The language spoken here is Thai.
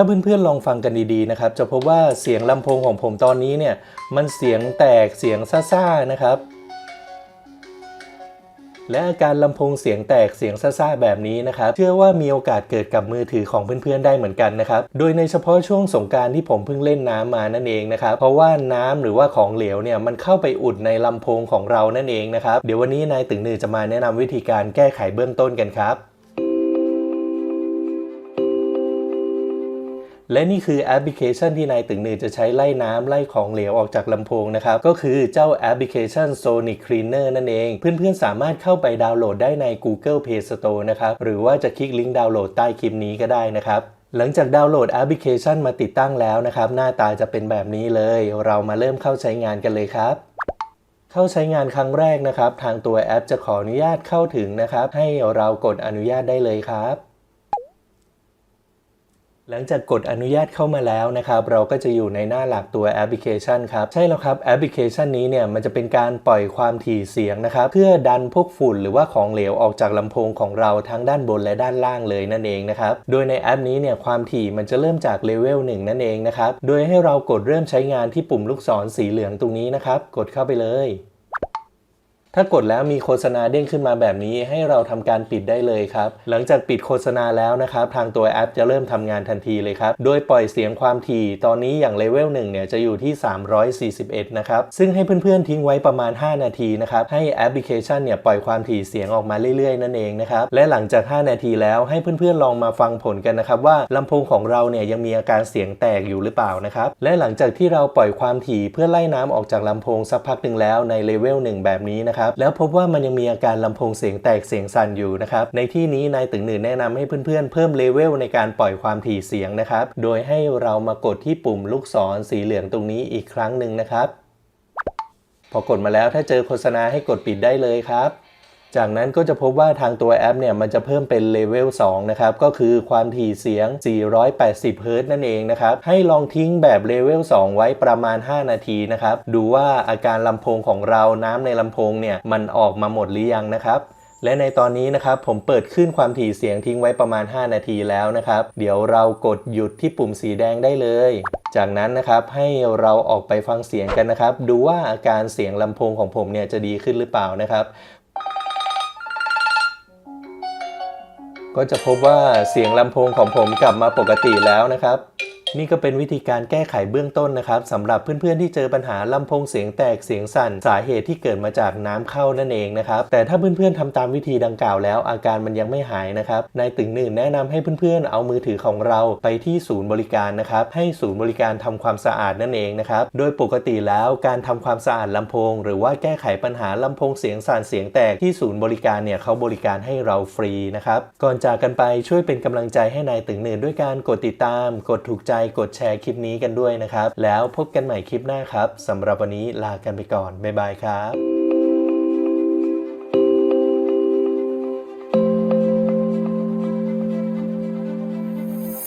ถ้าเพื่อนๆลองฟังกันดีๆนะครับ จะพบว่าเสียงลำโพงของผมตอนนี้เนี่ย มันเสียงแตกเสียงซ่าๆนะครับ และอาการลำโพงเสียงแตกเสียงซ่าๆแบบนี้นะครับ เชื่อว่ามีโอกาสเกิดกับมือถือของเพื่อนๆได้เหมือนกันนะครับ โดยในเฉพาะช่วงสงการที่ผมเพิ่งเล่นน้ำมานั่นเองนะครับ เพราะว่าน้ำหรือว่าของเหลวเนี่ยมันเข้าไปอุดในลำโพงของเรานั่นเองนะครับ เดี๋ยววันนี้นายตึงนือจะมาแนะนำวิธีการแก้ไขเบื้องต้นกันครับ และนี่คือแอปพลิเคชันที่นายตึงหนือจะใช้ไล่น้ำไล่ของเหลวออกจากลำโพงนะครับ ก็คือเจ้าแอปพลิเคชัน Sonic Cleaner นั่นเอง เพื่อนๆ สามารถเข้าไปดาวน์โหลดได้ใน Google Play Store นะครับ หรือว่าจะคลิกลิงก์ดาวน์โหลดใต้คลิปนี้ก็ได้นะครับหลังจากดาวน์โหลดแอปพลิเคชันมาติดตั้งแล้วนะครับ หน้าตาจะเป็นแบบนี้เลย เรามาเริ่มเข้าใช้งานกันเลยครับเข้าใช้งานครั้งแรกนะครับ ทางตัวแอปจะขออนุญาตเข้าถึงนะครับ ให้เรากดอนุญาตได้เลยครับ หลังจากกดอนุญาตเข้ามาแล้วนะครับ เราก็จะอยู่ในหน้าหลักตัวแอปพลิเคชันครับ ใช่แล้วครับแอปพลิเคชันนี้เนี่ยมันจะเป็นการปล่อยความถี่เสียงนะครับ เพื่อดันพวกฝุ่นหรือว่าของเหลวออกจากลำโพงของเราทั้งด้านบนและด้านล่างเลยนั่นเองนะครับ โดยในแอปนี้เนี่ยความถี่มันจะเริ่มจากเลเวล1นั่นเองนะครับ โดยให้เรากดเริ่มใช้งานที่ปุ่มลูกศรสีเหลืองตรงนี้นะครับ กดเข้าไปเลย ถ้ากดแล้วมีโฆษณาเด้งขึ้นมาแบบนี้ ให้เราทำการปิดได้เลยครับ หลังจากปิดโฆษณาแล้วนะครับ ทางตัวแอปจะเริ่มทำงานทันทีเลยครับ โดยปล่อยเสียงความถี่ตอนนี้อย่างเลเวล1เนี่ยจะอยู่ที่ 341 นะครับ ซึ่งให้เพื่อนๆทิ้งไว้ประมาณ 5 นาทีนะครับ ให้แอปพลิเคชันเนี่ยปล่อยความถี่เสียงออกมาเรื่อยๆ นั่นเองนะครับ และหลังจาก 5 นาทีแล้วให้เพื่อนๆลองมาฟังผลกันนะครับว่าลำโพงของเราเนี่ยยังมีอาการเสียงแตกอยู่หรือเปล่านะครับ และหลังจากที่เราปล่อยความถี่เพื่อไล่น้ำออกจากลำโพงสักพักหนึ่งแล้วในเลเวล1แบบนี้นะครับแล้วพบว่ามันยังมีอาการลำโพงเสียงแตกเสียงสั่นอยู่นะครับในที่นี้นายตึงหนึ่งแนะนำให้เพื่อนๆ เพิ่มเลเวลในการปล่อยความถี่เสียงนะครับโดยให้เรามากดที่ปุ่มลูกศรสีเหลืองตรงนี้อีกครั้งหนึ่งนะครับ พอกดมาแล้วถ้าเจอโฆษณาให้กดปิดได้เลยครับ จากนั้นก็จะพบว่าทางตัวแอปเนี่ยมันจะเพิ่มเป็นเลเวล2นะครับก็คือความถี่เสียง 480เฮิรต์นั่นเองนะครับให้ลองทิ้งแบบเลเวล2ไว้ประมาณ 5 นาทีนะครับดูว่าอาการลำโพงของเราน้ำในลำโพงเนี่ยมันออกมาหมดหรือยังนะครับและในตอนนี้นะครับผมเปิดขึ้นความถี่เสียงทิ้งไว้ประมาณ 5 นาทีแล้วนะครับ เดี๋ยวเรากดหยุดที่ปุ่มสีแดงได้เลย จากนั้นนะครับให้เราออกไปฟังเสียงกันนะครับ ดูว่าอาการเสียงลำโพงของผมเนี่ยจะดีขึ้นหรือเปล่านะครับ ก็จะพบว่าเสียงลำโพงของผมกลับมาปกติแล้วนะครับ นี่ก็เป็นวิธีการแก้ไขเบื้องต้นนะครับสำหรับเพื่อนๆที่เจอปัญหาลำโพงเสียงแตกเสียงสั่น สาเหตุที่เกิดมาจากน้ำเข้านั่นเองนะครับแต่ถ้าเพื่อนๆทำตามวิธีดังกล่าวแล้ว อาการมันยังไม่หายนะครับนายตึงหนึ่งแนะนำให้เพื่อนๆ เอามือถือของเราไปที่ศูนย์บริการนะครับให้ศูนย์บริการทำความสะอาดนั่นเองนะครับโดยปกติแล้วการทำความสะอาดลำโพง หรือว่าแก้ไขปัญหาลำโพงเสียงสั่นเสียงแตกที่ศูนย์บริการเนี่ยเขาบริการให้เราฟรีนะครับก่อนจากกันไปช่วยเป็นกำลังใจให้นายตึงหนึ่งด้วยการกดติดตาม กดถูกใจกดแชร์คลิปนี้กันด้วยนะครับ แล้วพบกันใหม่คลิปหน้าครับสำหรับวันนี้ลากันไปก่อน บ๊ายบายครับ